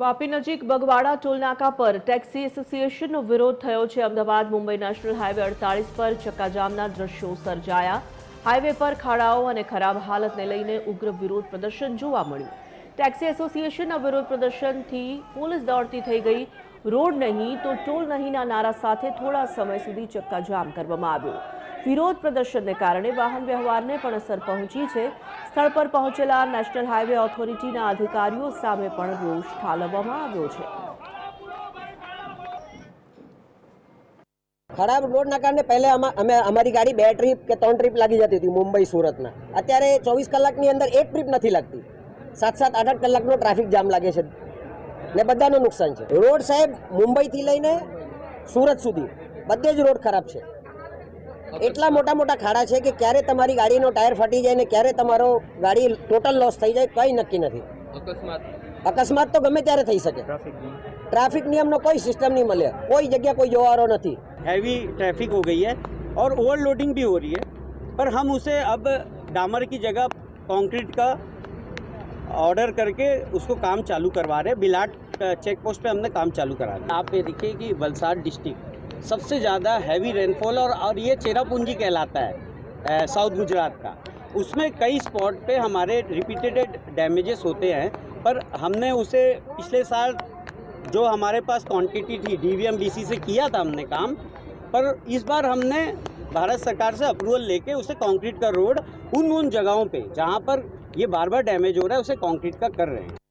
વાપી નજીક બગવાડા ટોલનાકા પર ટેક્સી એસોસિએશનનો વિરોધ થયો છે અમદાવાદ મુંબઈ નેશનલ હાઈવે અડતાલીસ પર ચક્કાજામના દ્રશ્યો સર્જાયા હાઈવે પર ખાડાઓ અને ખરાબ હાલતને લઈને ઉગ્ર વિરોધ પ્રદર્શન જોવા મળ્યું ટેક્સી એસોસિએશનના વિરોધ પ્રદર્શનથી પોલીસ દોડતી થઈ ગઈ રોડ નહીં તો ટોલ નહીંના નારા સાથે થોડા સમય સુધી ચક્કાજામ કરવામાં આવ્યો વિરોધ પ્રદર્શનને કારણે વાહન વ્યવહારને પણ અસર પહોંચી છે સ્થળ પર પહોંચેલા નેશનલ હાઈવે ઓથોરિટીના અધિકારીઓ સામે પણ રોષ ઠાલવવામાં આવ્યો છે ખરાબ રોડના કારણે પહેલે અમે અમારી ગાડી બે ટ્રીપ કે ત્રણ ટ્રીપ લાગી જતી હતી મુંબઈ સુરતના અત્યારે ચોવીસ કલાકની અંદર એક ટ્રીપ નથી લાગતી સાત સાત આઠ આઠ કલાકનો ટ્રાફિક જામ લાગે છે ને બધાનું નુકસાન છે રોડ સાહેબ મુંબઈથી લઈને સુરત સુધી બધે જ રોડ ખરાબ છે એટલા મોટા મોટા ખાડા છે કે ક્યારે તમારી ગાડીનો ટાયર ફટી જાય ને ક્યારે તમારો ગાડી ટોટલ લોસ થઈ જાય કઈ નક્કી નથી અકસ્માત અકસ્માત તો ગમે ત્યારે થઈ શકે ટ્રાફિક ટ્રાફિક નિયમનો કોઈ સિસ્ટમ નઈ મળે કોઈ જગ્યા કોઈ જોવારો નથી હેવી ટ્રાફિક થઈ ગઈ હે ઓર ઓવરલોડિંગ ભી ઓરી હે પર હમ ઉસે અબ ડામર કી જગ્યા કોન્ક્રીટ કા ઓર્ડર કરકે ઉસકો કામ ચાલુ કરવા રહે બિલાડ ચેકપોસ્ટ પર હમણે કામ ચાલુ કરા દિયા આપ પે રહેકે હી બલસાડ ડિસ્ટ્રિક્ટ सबसे ज़्यादा हैवी रेनफॉल और और ये चेरापूंजी कहलाता है साउथ गुजरात का उसमें कई स्पॉट पे हमारे रिपीटेड डैमेजेस होते हैं पर हमने उसे पिछले साल जो हमारे पास क्वांटिटी थी डी से किया था हमने काम पर इस बार हमने भारत सरकार से अप्रूवल लेके उसे कंक्रीट का रोड उन उन जगहों पे जहाँ पर ये बार बार डैमेज हो रहा है उसे कंक्रीट का कर रहे हैं